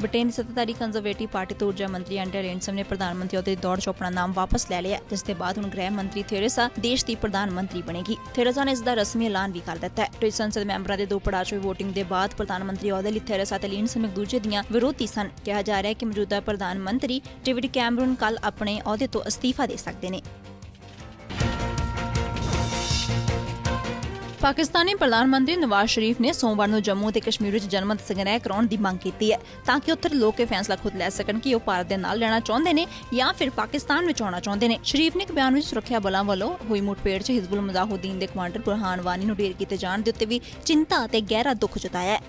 Britain ਦੀ ਸੱਤਾਧਾਰੀ conservative party ਤੋਂ ਊਰਜਾ ਮੰਤਰੀ ਐਂਡਰ ਰੇਨਸਮ ਨੇ ਪ੍ਰਧਾਨ ਮੰਤਰੀ ਅਹੁਦੇ ਦੀ ਦੌੜ 'ਚੋਂ ਆਪਣਾ ਨਾਮ ਵਾਪਸ ਲੈ ਲਿਆ, ਜਿਸ ਦੇ ਬਾਅਦ ਹੁਣ ਗ੍ਰਹਿ ਮੰਤਰੀ ਥੇਰੇਸਾ ਦੇਸ਼ ਦੀ ਪ੍ਰਧਾਨ ਮੰਤਰੀ ਬਣੇਗੀ। ਥੇਰੇਸਾ ਨੇ ਇਸ ਦਾ ਰਸਮੀ ਐਲਾਨ ਵੀ ਕਰ ਦਿੱਤਾ ਹੈ। ਬ੍ਰਿਟਿਸ਼ ਸੰਸਦ ਮੈਂਬਰਾਂ ਦੇ ਦੋ ਪੜਾਅ 'ਚ ਵੋਟਿੰਗ ਦੇ ਬਾਅਦ ਪ੍ਰਧਾਨ ਮੰਤਰੀ ਅਹੁਦੇ ਲਈ ਥੇਰੇਸਾ ਤੇ ਲੀਨਸਮ ਇੱਕ ਦੂਜੇ ਦੀਆਂ ਵਿਰੋਧੀ ਸਨ। ਕਿਹਾ ਜਾ ਰਿਹਾ ਹੈ ਕਿ ਮੌਜੂਦਾ ਪ੍ਰਧਾਨ ਮੰਤਰੀ ਡੇਵਿਡ ਕੈਮਰਨ ਕੱਲ ਆਪਣੇ ਅਹੁਦੇ ਤੋਂ ਅਸਤੀਫਾ ਦੇ ਸਕਦੇ ਨੇ। ਪਾਕਿਸਤਾਨੀ ਪ੍ਰਧਾਨ ਮੰਤਰੀ ਨਵਾਜ਼ ਸ਼ਰੀਫ ਨੇ ਸੋਮਵਾਰ ਨੂੰ ਜੰਮੂ ਤੇ ਕਸ਼ਮੀਰ ਵਿੱਚ ਜਨਮਤ ਸੰਗ੍ਰਹਿ ਕਰਾਉਣ ਦੀ ਮੰਗ ਕੀਤੀ ਹੈ ਤਾਂ ਕਿ ਉੱਥੇ ਲੋਕ ਇਹ ਫੈਸਲਾ ਖੁਦ ਲੈ ਸਕਣ ਕਿ ਉਹ ਭਾਰਤ ਦੇ ਨਾਲ ਲੈਣਾ ਚਾਹੁੰਦੇ ਨੇ ਜਾਂ ਫਿਰ ਪਾਕਿਸਤਾਨ ਵਿੱਚ ਆਉਣਾ ਚਾਹੁੰਦੇ ਨੇ। ਸ਼ਰੀਫ ਨੇ ਇੱਕ ਬਿਆਨ ਵਿੱਚ ਸੁਰੱਖਿਆ ਬਲਾਂ ਵੱਲੋਂ ਹੋਈ ਮੁੱਠਭੇੜ 'ਚ ਹਿਜ਼ਬੁਲ ਮੁਜਾਹਿਦੀਨ ਦੇ ਕਮਾਂਡਰ ਬੁਰਹਾਨ ਵਾਨੀ ਨੂੰ ਢੇਰ ਕੀਤੇ ਜਾਣ ਦੇ ਉੱਤੇ ਵੀ ਚਿੰਤਾ ਅਤੇ ਗਹਿਰਾ ਦੁੱਖ ਜਤਾਇਆ ਹੈ।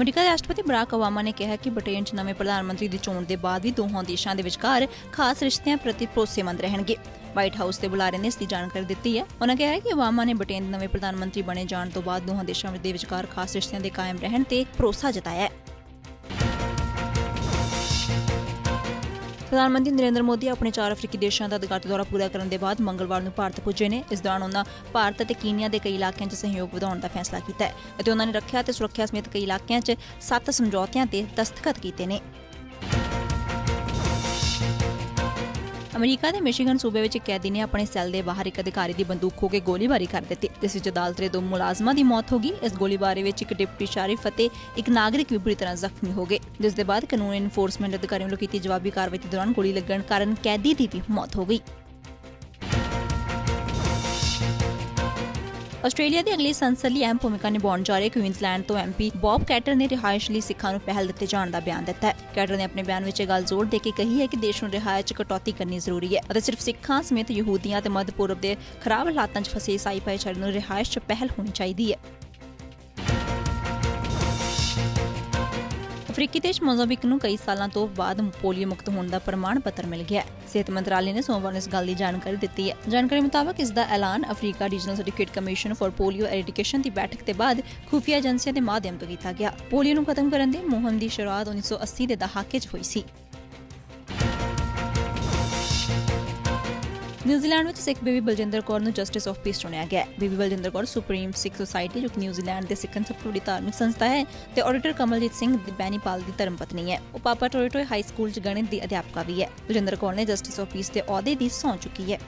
ਅਮਰੀਕਾ ਦੇ ਰਾਸ਼ਟਰਪਤੀ ਬਰਾਕ ਓਬਾਮਾ ਨੇ ਕਿਹਾ ਕਿ ਬ੍ਰਿਟੇਨ 'ਚ ਨਵੇਂ ਪ੍ਰਧਾਨ ਮੰਤਰੀ ਦੀ ਚੋਣ ਦੇ ਬਾਅਦ ਵੀ ਦੋਹਾਂ ਦੇਸ਼ਾਂ ਦੇ ਵਿਚਕਾਰ ਖਾਸ ਰਿਸ਼ਤਿਆਂ ਪ੍ਰਤੀ ਭਰੋਸੇਮੰਦ ਰਹਿਣਗੇ। ਵਾਈਟ ਹਾਊਸ ਦੇ ਬੁਲਾਰੇ ਨੇ ਇਸ ਦੀ ਜਾਣਕਾਰੀ ਦਿੱਤੀ ਹੈ। ਉਹਨਾਂ ਕਿਹਾ ਕਿ ਓਬਾਮਾ ਨੇ ਬ੍ਰਿਟੇਨ ਦੇ ਨਵੇਂ ਪ੍ਰਧਾਨ ਮੰਤਰੀ ਬਣੇ ਜਾਣ ਤੋਂ ਬਾਅਦ ਦੋਹਾਂ ਦੇਸ਼ਾਂ ਦੇ ਵਿਚਕਾਰ ਖਾਸ ਰਿਸ਼ਤਿਆਂ ਦੇ ਕਾਇਮ ਰਹਿਣ ਤੇ ਭਰੋਸਾ ਜਤਾਇਆ ਹੈ। ਪ੍ਰਧਾਨ ਮੰਤਰੀ ਨਰਿੰਦਰ ਮੋਦੀ ਆਪਣੇ ਚਾਰ ਅਫਰੀਕੀ ਦੇਸ਼ਾਂ ਦਾ ਅਧਿਕਾਰਤ ਦੌਰਾ ਪੂਰਾ ਕਰਨ ਦੇ ਬਾਅਦ ਮੰਗਲਵਾਰ ਨੂੰ ਭਾਰਤ ਪੁੱਜੇ ਨੇ। ਇਸ ਦੌਰਾਨ ਉਹਨਾਂ ਭਾਰਤ ਅਤੇ ਕੀਨੀਆ ਦੇ ਕਈ ਇਲਾਕਿਆਂ 'ਚ ਸਹਿਯੋਗ ਵਧਾਉਣ ਦਾ ਫੈਸਲਾ ਕੀਤਾ ਹੈ ਅਤੇ ਉਹਨਾਂ ਨੇ ਰੱਖਿਆ ਤੇ ਸੁਰੱਖਿਆ ਸਮੇਤ ਕਈ ਇਲਾਕਿਆਂ 'ਚ ਸੱਤ ਸਮਝੌਤਿਆਂ ਤੇ ਦਸਤਖਤ ਕੀਤੇ ਨੇ। ਅਮਰੀਕਾ ਦੇ ਮਿਸ਼ੀਗਨ ਸੂਬੇ ਵਿੱਚ ਕੈਦੀ ਨੇ ਆਪਣੇ ਸੈੱਲ ਦੇ ਬਾਹਰ ਇੱਕ ਅਧਿਕਾਰੀ ਦੀ ਬੰਦੂਕ ਖੋ ਕੇ ਗੋਲੀਬਾਰੀ ਕਰ ਦਿੱਤੀ। ਜਿਸ ਵਿੱਚ ਅਦਾਲਤ ਦੇ ਦੋ ਮੁਲਾਜ਼ਮਾਂ ਦੀ ਮੌਤ ਹੋ ਗਈ। ਇਸ ਗੋਲੀਬਾਰੀ ਵਿੱਚ ਇੱਕ ਡਿਪਟੀ ਸ਼ਾਰਿਫ਼ ਅਤੇ ਇੱਕ ਨਾਗਰਿਕ ਵੀ ਬੁਰੀ ਤਰ੍ਹਾਂ ਜ਼ਖਮੀ ਹੋ ਗਏ। ਜਿਸ ਦੇ ਬਾਅਦ ਕਾਨੂੰਨ ਇਨਫੋਰਸਮੈਂਟ ਅਧਿਕਾਰੀਆਂ ਵੱਲੋਂ ਕੀਤੀ ਜਵਾਬੀ ਕਾਰਵਾਈ ਦੇ ਦੌਰਾਨ ਗੋਲੀ ਲੱਗਣ ਕਾਰਨ ਕੈਦੀ ਦੀ ਵੀ ਮੌਤ ਹੋ ਗਈ। ਆਸਟ੍ਰੇਲੀਆ ਦੀ ਅਗਲੀ ਸੰਸਦ ਲਈ ਅਹਿਮ ਭੂਮਿਕਾ ਨਿਭਾਉਣ ਜਾ ਰਹੇ ਕੁਈਨਜ਼ਲੈਂਡ ਤੋਂ ਐਮਪੀ ਬੌਬ ਕੈਟਰ ਨੇ ਰਿਹਾਇਸ਼ ਲਈ ਸਿੱਖਾਂ ਨੂੰ ਪਹਿਲ ਦਿੱਤੇ ਜਾਣ ਦਾ ਬਿਆਨ ਦਿੱਤਾ ਹੈ। ਕੈਟਰ ਨੇ ਆਪਣੇ ਬਿਆਨ ਵਿੱਚ ਇਹ ਗੱਲ ਜ਼ੋਰ ਦੇ ਕੇ ਕਹੀ ਹੈ ਕਿ ਦੇਸ਼ ਨੂੰ ਰਿਹਾਇਸ਼ 'ਚ ਕਟੌਤੀ ਕਰਨੀ ਜ਼ਰੂਰੀ ਹੈ ਅਤੇ ਸਿਰਫ ਸਿੱਖਾਂ ਸਮੇਤ ਯਹੂਦੀਆਂ ਤੇ ਮੱਧ ਪੂਰਬ ਦੇ ਖਰਾਬ ਹਾਲਾਤਾਂ 'ਚ ਫਸੇ ਈਸਾਈ ਭਾਈਚਾਰੇ ਨੂੰ ਰਿਹਾਇਸ਼ 'ਚ ਪਹਿਲ ਹੋਣੀ ਚਾਹੀਦੀ ਹੈ। ਅਫਰੀਕੀ ਦੇਸ਼ ਮੋਜ਼ਾਂਬਿਕ ਨੂੰ ਕਈ ਸਾਲਾਂ ਤੋਂ ਬਾਅਦ ਪੋਲੀਓ ਮੁਕਤ ਹੋਣ ਦਾ ਪ੍ਰਮਾਣ ਪੱਤਰ ਮਿਲ ਗਿਆ ਹੈ। ਸਿਹਤ ਮੰਤਰਾਲੇ ਨੇ ਸੋਮਵਾਰ ਨੂੰ ਇਸ ਗੱਲ ਦੀ ਜਾਣਕਾਰੀ ਦਿੱਤੀ ਹੈ। ਜਾਣਕਾਰੀ ਮੁਤਾਬਕ ਇਸ ਦਾ ਐਲਾਨ Africa regional certificate commission for polio eradication ਦੀ ਬੈਠਕ ਦੇ ਬਾਅਦ ਖੁਫੀਆ ਏਜੰਸੀਆਂ ਦੇ ਮਾਧਿਅਮ ਤੋਂ ਕੀਤਾ ਗਿਆ। ਪੋਲੀਓ ਨੂੰ ਖਤਮ ਕਰਨ ਦੇ ਮੁਹਿੰਮ ਦੀ ਸ਼ੁਰੂਆਤ 1980 ਦੇ ਦਹਾਕੇ 'ਚ ਹੋਈ ਸੀ। ਨਿਊਜ਼ੀਲੈਂਡ ਵਿੱਚ ਸਿੱਖ ਬੀਬੀ ਬਲਜਿੰਦਰ ਕੌਰ ਨੂੰ ਜਸਟਿਸ ਆਫ ਪੀਸ ਚੁਣਿਆ ਗਿਆ। ਹੈ ਬੀਬੀ ਬਲਜਿੰਦਰ ਕੌਰ ਸੁਪਰੀਮ ਸਿੱਖ ਸੁਸਾਇਟੀ, ਜੋ ਨਿਊਜ਼ੀਲੈਂਡ ਦੇ ਸਿੱਖਾਂ ਸਭ ਤੋਂ ਵੱਡੀ ਧਾਰਮਿਕ ਸੰਸਥਾ ਹੈ, ਤੇ ਆਡੀਟਰ ਕਮਲਜੀਤ ਸਿੰਘ ਦੀ ਬੈਨੀਪਾਲ ਦੀ ਧਰਮ ਪਤਨੀ ਹੈ। ਉਹ ਪਾਪਾ ਟੋਇਟੋਏ ਹਾਈ ਸਕੂਲ 'ਚ ਗਣਿਤ ਦੀ ਅਧਿਆਪਕਾ ਵੀ ਹੈ। ਬਲਜਿੰਦਰ ਕੌਰ ਨੇ ਜਸਟਿਸ ਆਫ ਪੀਸ ਦੇ ਅਹੁਦੇ ਦੀ ਸਹੁੰ ਚੁੱਕੀ ਹੈ।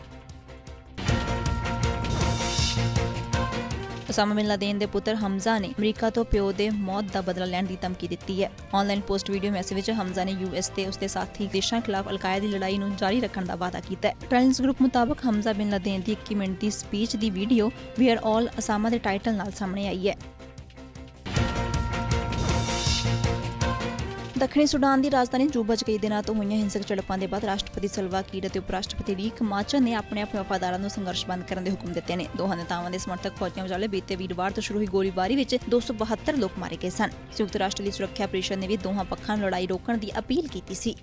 ਉਸਾਮਾ ਬਿਨ ਲਾਦੇਨ ਦੇ ਪੁੱਤਰ ਹਮਜ਼ਾ ਨੇ ਅਮਰੀਕਾ ਤੋਂ ਪਿਓ ਦੇ ਮੌਤ ਦਾ ਬਦਲਾ ਲੈਣ ਦੀ ਧਮਕੀ ਦਿੱਤੀ ਹੈ। ਆਨਲਾਈਨ ਪੋਸਟ ਵੀਡੀਓ ਮੈਸੇਜ ਵਿੱਚ ਹਮਜ਼ਾ ਨੇ ਯੂਐਸ ਤੇ ਉਸਦੇ ਸਾਥੀ ਦੇਸ਼ਾਂ ਖਿਲਾਫ ਅਲਕਾਇਦਾ ਦੀ ਲੜਾਈ ਨੂੰ ਜਾਰੀ ਰੱਖਣ ਦਾ ਵਾਅਦਾ ਕੀਤਾ ਹੈ। ਟ੍ਰਾਈਲਸ ਗਰੁੱਪ ਮੁਤਾਬਕ ਹਮਜ਼ਾ ਬਿਨ ਲਾਦੇਨ ਦੀ 1 ਮਿੰਟ ਦੀ speech the video we are all Osama ਦੇ ਟਾਈਟਲ ਨਾਲ ਸਾਹਮਣੇ ਆਈ ਹੈ। ਦੱਖਣੀ ਸੁਡਾਨ ਦੀ ਰਾਜਧਾਨੀ ਜੂਬਾ 'ਚ ਕਈ ਦਿਨਾਂ ਤੋਂ ਹੋਈਆਂ ਹਿੰਸਕ ਝੜਪਾਂ ਦੇ ਬਾਅਦ ਰਾਸ਼ਟਰਪਤੀ ਸਲਵਾ ਕੀਰ ਅਤੇ ਉਪ ਰਾਸ਼ਟਰਪਤੀ ਰੀਕ ਮਾਚਨ ਨੇ ਆਪਣੇ ਆਪਣੇ ਵਫਾਦਾਰਾਂ ਨੂੰ ਸੰਘਰਸ਼ ਬੰਦ ਕਰਨ ਦੇ ਹੁਕਮ ਦਿੱਤੇ ਨੇ। ਦੋਹਾਂ ਨੇਤਾਵਾਂ ਦੇ ਸਮਰਥਕ ਫੌਜੀਆਂ ਵਿਚਾਲੇ ਬੀਤੇ ਵੀਰਵਾਰ ਤੋਂ ਸ਼ੁਰੂ ਹੋਈ ਗੋਲੀਬਾਰੀ ਵਿੱਚ 272 ਲੋਕ ਮਾਰੇ ਗਏ ਸਨ। ਸੰਯੁਕਤ ਰਾਸ਼ਟਰ ਦੀ ਸੁਰੱਖਿਆ ਪਰਿਸ਼ਦ ਨੇ ਵੀ ਦੋਹਾਂ ਪੱਖਾਂ ਨੂੰ ਲੜਾਈ ਰੋਕਣ ਦੀ ਅਪੀਲ ਕੀਤੀ ਸੀ।